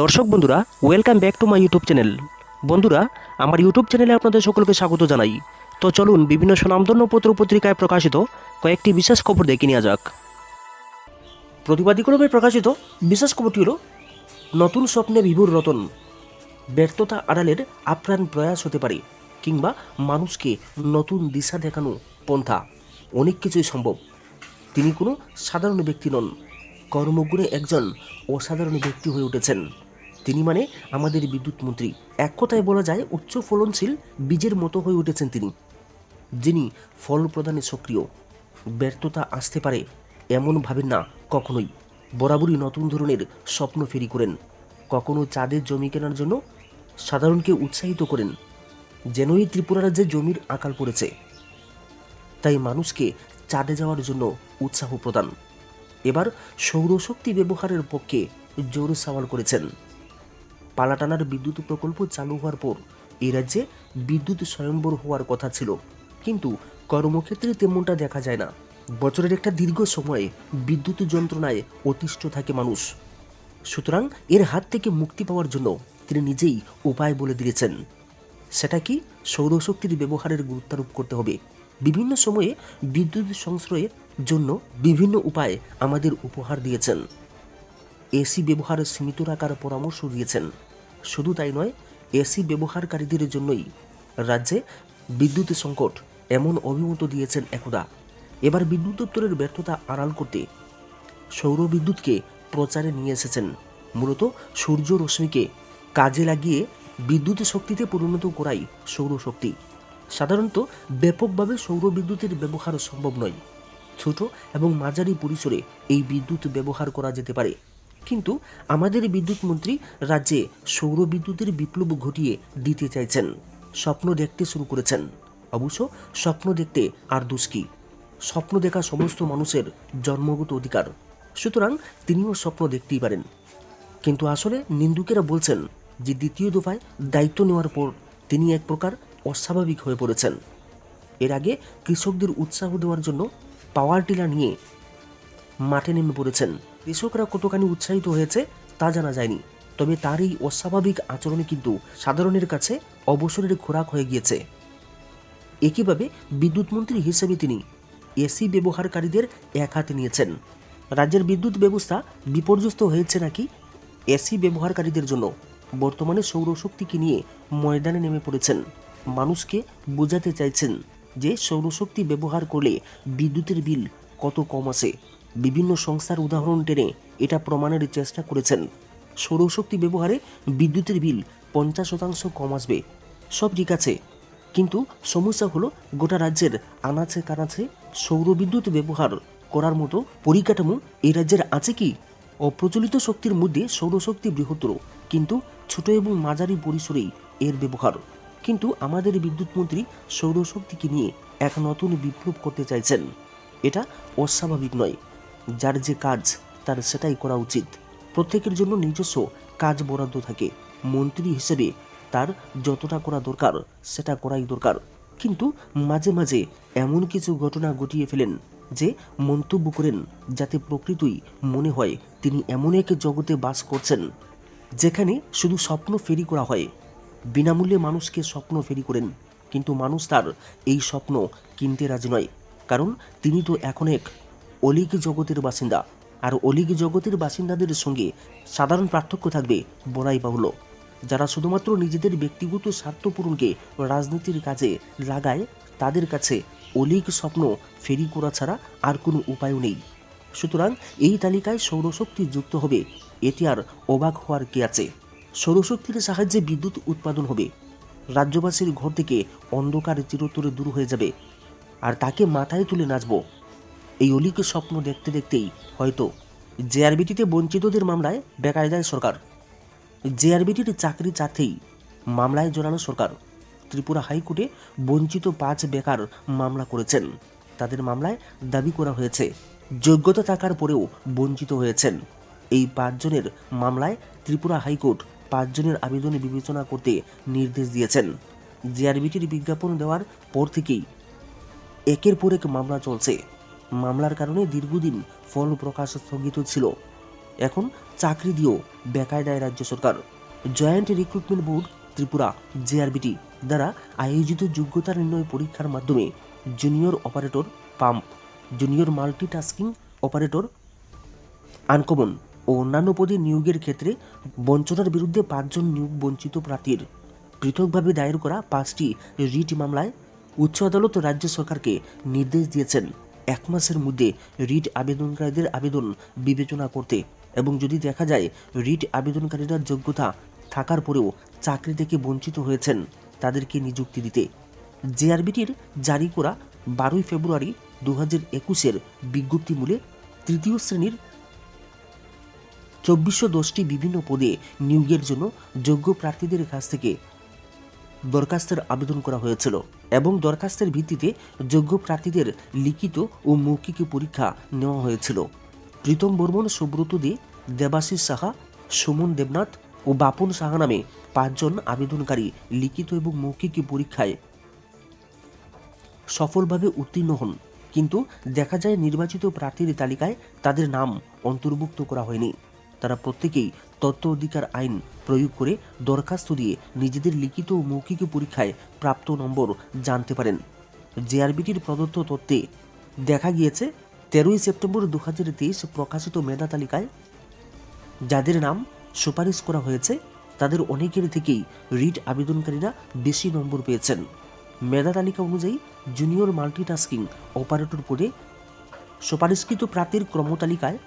দর্শক বন্ধুরা welcome back to my YouTube channel বন্ধুরা, আমার ইউটিউব চ্যানেলে আপনাদের সকলকে স্বাগত জানাই। তো চলুন বিভিন্ন সুনামধন্য পত্র পত্রিকায় প্রকাশিত কয়েকটি বিশেষ খবর দেখে নেওয়া যাক। প্রতিবাদী কলমে প্রকাশিত বিশেষ খবরটি হল, নতুন স্বপ্নে বিভুর রতন। ব্যর্থতা আড়ালের আপ্রাণ প্রয়াস হতে পারে, কিংবা মানুষকে নতুন দিশা দেখানো পন্থা। অনেক কিছুই সম্ভব। তিনি কোনো সাধারণ ব্যক্তি নন, কর্মগুণে একজন অসাধারণ ব্যক্তি হয়ে উঠেছেন। তিনি মানে আমাদের বিদ্যুৎ মন্ত্রী। এক কথায় বলা যায়, উচ্চ ফলনশীল বীজের মতো হয়ে উঠেছেন তিনি, যিনি ফল প্রদানে সক্রিয়। ব্যর্থতা আসতে পারে এমন ভাবেন না, কখনোই। বরাবরই নতুন ধরনের স্বপ্ন ফেরি করেন। কখনো চাঁদের জমি কেনার জন্য সাধারণকে উৎসাহিত করেন, যেনই ত্রিপুরা রাজ্যে জমির আকাল পড়েছে। তাই মানুষকে চাঁদে যাওয়ার জন্য উৎসাহ প্রদান। এবার সৌরশক্তি ব্যবহারের পক্ষে জোর সওয়াল করেছেন। পালাটানার বিদ্যুৎ প্রকল্প চালু হওয়ার পর এই রাজ্যে বিদ্যুৎ স্বয়ম্বর হওয়ার কথা ছিল। কিন্তু কর্মক্ষেত্রে তেমনটা দেখা যায় না। বছরের একটা দীর্ঘ সময়ে বিদ্যুৎ যন্ত্রণায় অতিষ্ঠ থাকে মানুষ। সুতরাং এর হাত থেকে মুক্তি পাওয়ার জন্য তিনি নিজেই উপায় বলে দিয়েছেন। সেটা কি সৌরশক্তির ব্যবহারের গুরুত্বারোপ করতে হবে? বিভিন্ন সময়ে বিদ্যুৎ সংশ্রয়ের জন্য বিভিন্ন উপায় আমাদের উপহার দিয়েছেন। এসি ব্যবহার সীমিত রাখার পরামর্শ দিয়েছেন। শুধু তাই নয়, এসি ব্যবহারকারীদের জন্যই রাজ্যে বিদ্যুৎ সংকট এমন অভিমত দিয়েছেন একদা। এবার বিদ্যুৎ দপ্তরের ব্যর্থতা আড়াল করতে সৌর বিদ্যুৎকে প্রচারে নিয়ে এসেছেন। মূলত সূর্য রশ্মিকে কাজে লাগিয়ে বিদ্যুৎ শক্তিতে পরিণত করাই সৌরশক্তি সাধারণত ব্যাপকভাবে সৌর বিদ্যুতের ব্যবহার সম্ভব নয়। ছোট এবং মাঝারি পরিসরে এই বিদ্যুৎ ব্যবহার করা যেতে পারে। কিন্তু আমাদের বিদ্যুৎ মন্ত্রী রাজ্যে সৌর বিদ্যুতের বিপ্লব ঘটিয়ে দিতে চাইছেন। স্বপ্ন দেখতে শুরু করেছেন। অবশ্য স্বপ্ন দেখতে আর দুষ্কি স্বপ্ন দেখা সমস্ত মানুষের জন্মগত অধিকার। সুতরাং তিনিও স্বপ্ন দেখতেই পারেন। কিন্তু আসলে নিন্দুকেরা বলছেন যে দ্বিতীয় দফায় দায়িত্ব নেওয়ার পর তিনি এক প্রকার অস্বাভাবিক হয়ে পড়েছেন। এর আগে কৃষকদের উৎসাহ দেওয়ার জন্য পাওয়ার টিলার নিয়ে মাঠে নেমে পড়েছেন। কৃষকরা কতখানি উৎসাহিত হয়েছে তা জানা যায়নি। তবে তার এই অস্বাভাবিক আচরণে কিন্তু সাধারণের কাছে অবসরের খোরাক হয়ে গিয়েছে। একইভাবে বিদ্যুৎ মন্ত্রী হিসেবে তিনি এসি ব্যবহারকারীদের এক হাতে নিয়েছেন। রাজ্যের বিদ্যুৎ ব্যবস্থা বিপর্যস্ত হয়েছে নাকি এসি ব্যবহারকারীদের জন্য? বর্তমানে সৌরশক্তিকে নিয়ে ময়দানে নেমে পড়েছেন। মানুষকে বোঝাতে চাইছেন যে সৌরশক্তি ব্যবহার করলে বিদ্যুতের বিল কত কম আসে বিভিন্ন সংস্থার উদাহরণ টেনে এটা প্রমাণের চেষ্টা করেছেন। সৌরশক্তি ব্যবহারে বিদ্যুতের বিল পঞ্চাশ শতাংশ কম আসবে। সব ঠিক আছে। কিন্তু সমস্যা হলো গোটা রাজ্যের আনাচে কানাচে সৌরবিদ্যুৎ ব্যবহার করার মতো পরিকাঠামো এই রাজ্যের আছে কি? অপ্রচলিত শক্তির মধ্যে সৌরশক্তি বৃহত্তর, কিন্তু ছোট এবং মাঝারি পরিসরেই এর ব্যবহার। কিন্তু আমাদের বিদ্যুৎ মন্ত্রী সৌরশক্তিকে নিয়ে এক নতুন বিপ্লব করতে চাইছেন। এটা অস্বাভাবিক নয়। যার যে কাজ, তার সেটাই করা উচিত। প্রত্যেকের জন্য নিজস্ব কাজ বরাদ্দ থাকে। মন্ত্রী হিসেবে তার যতটা করা দরকার, সেটা করাই দরকার। কিন্তু মাঝে মাঝে এমন কিছু ঘটনা ঘটিয়ে ফেলেন যে মন্তব্য করেন যাতে প্রকৃতই মনে হয় তিনি এমন এক জগতে বাস করছেন, যেখানে শুধু স্বপ্ন ফেরি করা হয়। বিনামূল্যে মানুষকে স্বপ্ন ফেরি করেন, কিন্তু মানুষ তার এই স্বপ্ন কিনতে রাজি নয়। কারণ তিনি তো এখন এক অলিক জগতের বাসিন্দা। আর অলিক জগতের বাসিন্দাদের সঙ্গে সাধারণ পার্থক্য থাকবে বলাই বাহুল্য, যারা শুধুমাত্র নিজেদের ব্যক্তিগত স্বার্থ পূরণকে রাজনীতির কাজে লাগায়, তাদের কাছে অলিক স্বপ্ন ফেরি করা ছাড়া আর কোনো উপায়ও নেই। সুতরাং এই তালিকায় সৌরশক্তি যুক্ত হবে, এতে আর অবাক হওয়ার কি আছে? সৌরশক্তির সাহায্যে বিদ্যুৎ উৎপাদন হবে, রাজ্যবাসীর ঘর থেকে অন্ধকার চিরতরে দূর হয়ে যাবে, আর তাকে মাথায় তুলে নাচব এই অলিক স্বপ্ন দেখতে দেখতেই হয়তো জেআরবিটিতে বঞ্চিতদের মামলায় বেকায়দায় সরকার। জেআরবিটির চাকরি চাতেই মামলায় জড়ানো সরকার। ত্রিপুরা হাইকোর্টে বঞ্চিত পাঁচ বেকার মামলা করেছেন। তাদের মামলায় দাবি করা হয়েছে, যোগ্যতা থাকার পরেও বঞ্চিত হয়েছেন। এই পাঁচজনের মামলায় ত্রিপুরা হাইকোর্ট পাঁচজনের আবেদন বিবেচনা করতে নির্দেশ দিয়েছেন। জেআরবিটির বিজ্ঞাপন দেওয়ার পর থেকেই একের পর এক মামলা চলছে। মামলার কারণে দীর্ঘদিন ফল প্রকাশ স্থগিত ছিল। এখন চাকরি দিয়েও বেকায়দায় রাজ্য সরকার। Joint recruitment board, Tripura JRBT দ্বারা আয়োজিত যোগ্যতা নির্ণয় পরীক্ষার মাধ্যমে junior operator pump junior multitasking operator, uncommon ও অন্যান্য পদে নিয়োগের ক্ষেত্রে বঞ্চনার বিরুদ্ধে পাঁচজন নিয়োগ বঞ্চিত প্রার্থীর। পৃথকভাবে দায়ের করা পাঁচটি রিট মামলায় উচ্চ আদালত রাজ্য সরকারকে নির্দেশ দিয়েছেন। এক মাসের মধ্যে রিট আবেদনকারীদের আবেদন বিবেচনা করতে এবং যদি দেখা যায় রিট আবেদনকারীরা যোগ্যতা থাকার পরেও চাকরি থেকে বঞ্চিত হয়েছেন, তাদেরকে নিযুক্তি দিতে। জেআরবিটির জারি করা বারোই ফেব্রুয়ারি দু হাজার একুশের বিজ্ঞপ্তিমূলে তৃতীয় শ্রেণির চব্বিশশো দশটি বিভিন্ন পদে নিয়োগের জন্য যোগ্য প্রার্থীদের কাছ থেকে দরখাস্তের আবেদন করা হয়েছিল এবং দরখাস্তের ভিত্তিতে যোগ্য প্রার্থীদের লিখিত ও মৌখিক পরীক্ষা নেওয়া হয়েছিল। প্রীতম বর্মন, সুব্রত দে, দেবাশিস সাহা, সুমন দেবনাথ ও বাপন সাহা নামে পাঁচজন আবেদনকারী লিখিত এবং মৌখিক পরীক্ষায় সফলভাবে উত্তীর্ণ হন। কিন্তু দেখা যায় নির্বাচিত প্রার্থীর তালিকায় তাদের নাম অন্তর্ভুক্ত করা হয়নি। তারা প্রত্যেকেই তত্ত্ব অধিকার আইন প্রয়োগ করে দরখাস্ত দিয়ে নিজেদের লিখিত ও মৌখিক পরীক্ষায় প্রাপ্ত নম্বর জানতে পারেন। জেআরবিটির প্রদত্ত তত্ত্বে দেখা গিয়েছে, তেরোই সেপ্টেম্বর দু হাজার তেইশ প্রকাশিত মেধা তালিকায় যাদের নাম সুপারিশ করা হয়েছে, তাদের অনেকের থেকেই রিট আবেদনকারীরা বেশি নম্বর পেয়েছেন। মেধা তালিকা অনুযায়ী জুনিয়র মাল্টিটাস্কিং অপারেটর পদে সুপারিশকৃত প্রার্থীর ক্রমতালিকায়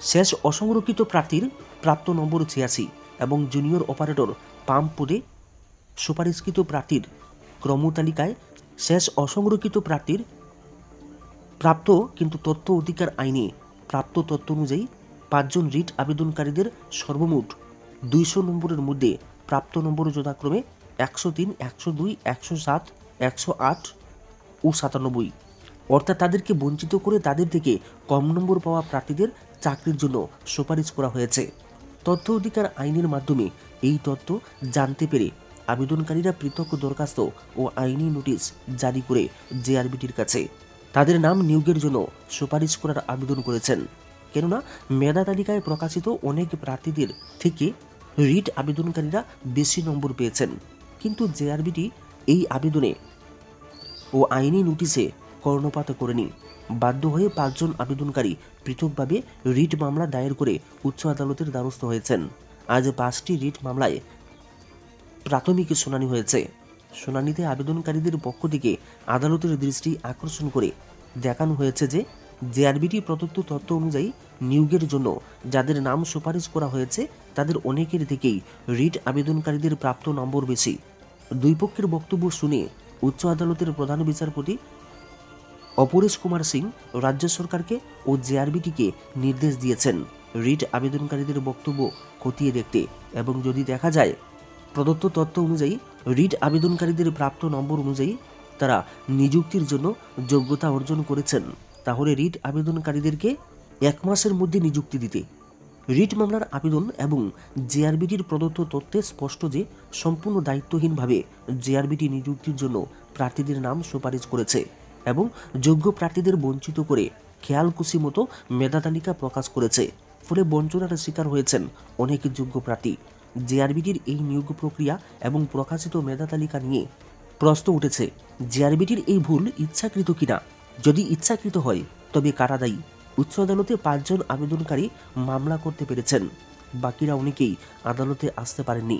শেষ অসংরক্ষিত প্রার্থীর প্রাপ্ত নম্বর ছিয়াশি এবং জুনিয়র অপারেটর পাম্প পদে সুপারিশকৃত প্রার্থীর ক্রমতালিকায় শেষ অসংরক্ষিত প্রার্থীর প্রাপ্ত কিন্তু তথ্য অধিকার আইনে প্রাপ্ত তথ্য অনুযায়ী পাঁচজন রিট আবেদনকারীদের সর্বমোট দুইশো নম্বরের মধ্যে প্রাপ্ত নম্বর যথাক্রমে একশো তিন, একশো দুই, একশো সাত, একশো আট ও সাতানব্বই। অর্থাৎ তাদেরকে বঞ্চিত করে তাদের থেকে কম নম্বর পাওয়া প্রার্থীদের চাকরির জন্য সুপারিশ করা হয়েছে। তথ্য অধিকার আইনের মাধ্যমে এই তথ্য জানতে পেরে আবেদনকারীরা পৃথক দরখাস্ত ও আইনি নোটিশ জারি করে জেআরবিটির কাছে। তাদের নাম নিয়োগের জন্য সুপারিশ করার আবেদন করেছেন। কেননা, মেধা তালিকায় প্রকাশিত অনেক প্রার্থীদের থেকে রিট আবেদনকারীরা বেশি নম্বর পেয়েছেন। কিন্তু জেআরবিটি এই আবেদনে ও আইনি নোটিশে কর্ণপাত করেনি। বাধ্য হয়ে পাঁচজন আবেদনকারী পৃথকভাবে রিট মামলা দায়ের করে উচ্চ আদালতের দ্বারস্থ হয়েছেন। আজ পাঁচটি রিট মামলায় প্রাথমিক শুনানি হয়েছে। শুনানিতে আবেদনকারীদের পক্ষ থেকে আদালতের দৃষ্টি আকর্ষণ করে দেখানো হয়েছে যে জেআরবিটি প্রদত্ত তথ্য অনুযায়ী নিয়োগের জন্য যাদের নাম সুপারিশ করা হয়েছে, তাদের অনেকের থেকেই রিট আবেদনকারীদের প্রাপ্ত নম্বর বেশি। দুই পক্ষের বক্তব্য শুনে উচ্চ আদালতের প্রধান বিচারপতি অপরেশ কুমার সিং রাজ্য সরকারকে ও জেআরবিটিকে নির্দেশ দিয়েছেন। রিট আবেদনকারীদের বক্তব্য খতিয়ে দেখতে এবং যদি দেখা যায়, প্রদত্ত তথ্য অনুযায়ী রিট আবেদনকারীদের প্রাপ্ত নম্বর অনুযায়ী তারা নিযুক্তির জন্য যোগ্যতা অর্জন করেছেন। তাহলে রিট আবেদনকারীদেরকে এক মাসের মধ্যে নিযুক্তি দিতে। রিট মামলার আবেদন এবং জেআরবিটির প্রদত্ত তথ্যে স্পষ্ট যে সম্পূর্ণ দায়িত্বহীনভাবে জেআরবিটি নিযুক্তির জন্য প্রার্থীদের নাম সুপারিশ করেছে। এবং যোগ্য প্রার্থীদের বঞ্চিত করে খেয়ালকুশি মতো মেধা তালিকা প্রকাশ করেছে। ফলে বঞ্চনার শিকার হয়েছেন অনেক যোগ্য প্রার্থী। জেআরবিটির এই নিয়োগ প্রক্রিয়া এবং প্রকাশিত মেধা তালিকা নিয়ে প্রশ্ন উঠেছে, জেআরবিটির এই ভুল ইচ্ছাকৃত কিনা? যদি ইচ্ছাকৃত হয়, তবে কারা দায়ী? উচ্চ আদালতে পাঁচজন আবেদনকারী মামলা করতে পেরেছেন। বাকিরা অনেকেই আদালতে আসতে পারেননি।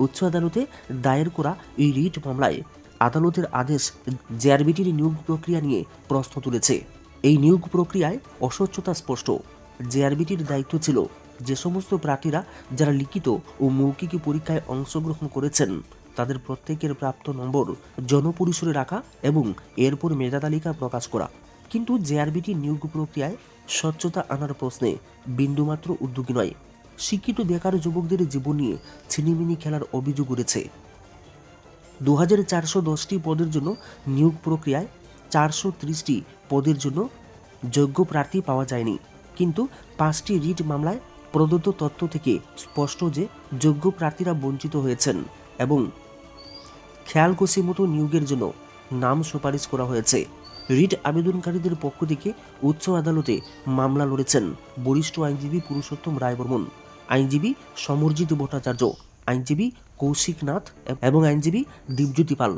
উচ্চ আদালতে দায়ের করা এই রিট মামলায় আদালতের আদেশ জেআরবিটির নিয়োগ প্রক্রিয়া নিয়ে প্রশ্ন তুলেছে। এই নিয়োগ প্রক্রিয়ায় অস্বচ্ছতা স্পষ্ট। জেআরবিটির দায়িত্ব ছিল যে সমস্ত প্রার্থীরা যারা লিখিত ও মৌখিক পরীক্ষায় অংশগ্রহণ করেছেন, তাদের প্রত্যেকের প্রাপ্ত নম্বর জনপরিসরে রাখা এবং এরপর মেধা তালিকা প্রকাশ করা। কিন্তু জেআরবিটি নিয়োগ প্রক্রিয়ায় স্বচ্ছতা আনার প্রশ্নে বিন্দুমাত্র উদ্যোগী নয়। শিক্ষিত বেকার যুবকদের জীবন নিয়ে ছিনিমিনি খেলার অভিযোগ উঠেছে। দু হাজার চারশো দশটি পদের জন্য নিয়োগ প্রক্রিয়ায় চারশো ত্রিশটি পদের জন্য যোগ্য প্রার্থী পাওয়া যায়নি। কিন্তু পাঁচটি রিট মামলায় প্রদত্ত তথ্য থেকে স্পষ্ট যে যোগ্য প্রার্থীরা বঞ্চিত হয়েছেন এবং খেয়ালকুশি মতো নিয়োগের জন্য নাম সুপারিশ করা হয়েছে। রিট আবেদনকারীদের পক্ষ থেকে উচ্চ আদালতে মামলা লড়েছেন বরিষ্ঠ আইনজীবী পুরুষোত্তম রায়বর্মন। আইনজীবী সমরজিৎ ভট্টাচার্য। আইনজীবী কৌশিক নাথ এবং আইনজীবী দীপজ্যোতি পাল।